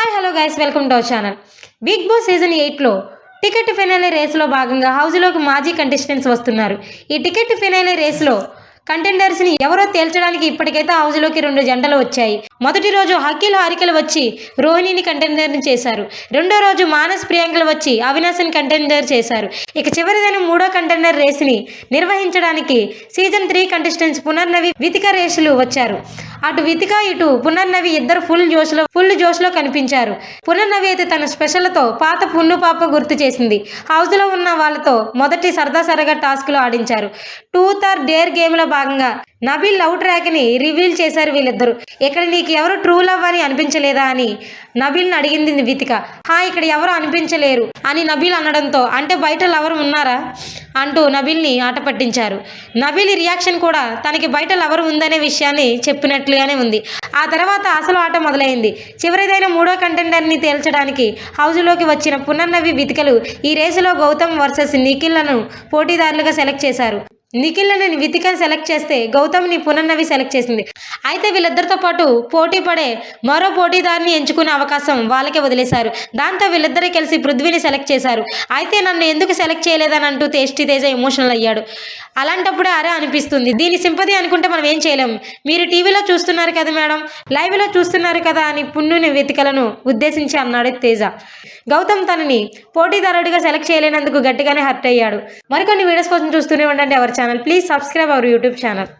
Hi hello guys welcome to our channel Bigg Boss season ఎయిట్లో ticket finale రేసులో భాగంగా హౌస్లోకి మాజీ కంటెస్టెంట్స్ వస్తున్నారు. ఈ టికెట్ ఫినాలే రేసులో కంటెండర్స్ని ఎవరో తేల్చడానికి ఇప్పటికైతే హౌజ్లోకి రెండు జంటలు వచ్చాయి. మొదటి రోజు హకీల్ హారికలు వచ్చి రోహిణిని కంటెండర్ని చేశారు. రెండో రోజు మానస్ ప్రియాంకలు వచ్చి అవినాశ్ని కంటెండర్ చేశారు. ఇక చివరిదైన మూడో కంటెండర్ రేస్ని నిర్వహించడానికి season three contestants Punarnavi Vithika రేసులు వచ్చారు. అటు వితిక ఇటు పునర్నవి ఇద్దరు ఫుల్ జోష్లో ఫుల్ జోష్లో కనిపించారు. పునర్నవి అయితే తన స్పెషల్తో పాత పున్ను పాప గుర్తు చేసింది. హౌస్లో ఉన్న వాళ్ళతో మొదటి సరదా సరగా టాస్క్లు ఆడించారు. టూత్ ఆర్ డేర్ గేమ్లో భాగంగా నబిల్ లవ్ ట్రాక్ని రివీల్ చేశారు వీళ్ళిద్దరు. ఇక్కడ నీకు ఎవరు ట్రూ లవ్ అని అనిపించలేదా? అని నబిల్ని అడిగింది వితిక. హా ఇక్కడ ఎవరు అనిపించలేరు? అని నబిల్ అనడంతో అంటే బయట లవర్ ఉన్నారా? అంటూ నబిల్ని ఆట పట్టించారు. నబిల్ రియాక్షన్ కూడా తనకి బయట లవర్ ఉందనే విషయాన్ని చెప్పినట్లుగానే ఉంది. ఆ తర్వాత అసలు ఆట మొదలైంది. చివరిదైన మూడో కంటెండర్ని తేల్చడానికి హౌస్లోకి వచ్చిన పునర్నవి వితికలు ఈ రేసులో గౌతమ్ వర్సెస్ నిఖిల్లను పోటీదారులుగా సెలెక్ట్ చేశారు. నిఖిల్ని వితికని సెలెక్ట్ చేస్తే గౌతమ్ని పునర్నవి సెలెక్ట్ చేసింది. అయితే వీళ్ళిద్దరితో పాటు పోటీ పడే మరో పోటీదారిని ఎంచుకునే అవకాశం వాళ్ళకే వదిలేశారు. దాంతో వీళ్ళిద్దరే కలిసి పృథ్వీని సెలెక్ట్ చేశారు. అయితే నన్ను ఎందుకు సెలెక్ట్ చేయలేదని అంటూ తేష్టి తేజ ఎమోషనల్ అయ్యాడు. అలాంటప్పుడే అరే అనిపిస్తుంది. దీని సింపతి అనుకుంటే మనం ఏం చేయలేం. మీరు టీవీలో చూస్తున్నారు కదా మేడం లైవ్లో చూస్తున్నారు కదా అని పుణ్యుని వెతికలను ఉద్దేశించి అన్నాడు తేజ. గౌతమ్ తనని పోటీదారుడిగా సెలెక్ట్ చేయలేనందుకు గట్టిగానే హర్ట్ అయ్యాడు. మరికొన్ని వీడియోస్ కోసం చూస్తూనే ఉండండి. Our channel please subscribe our YouTube channel.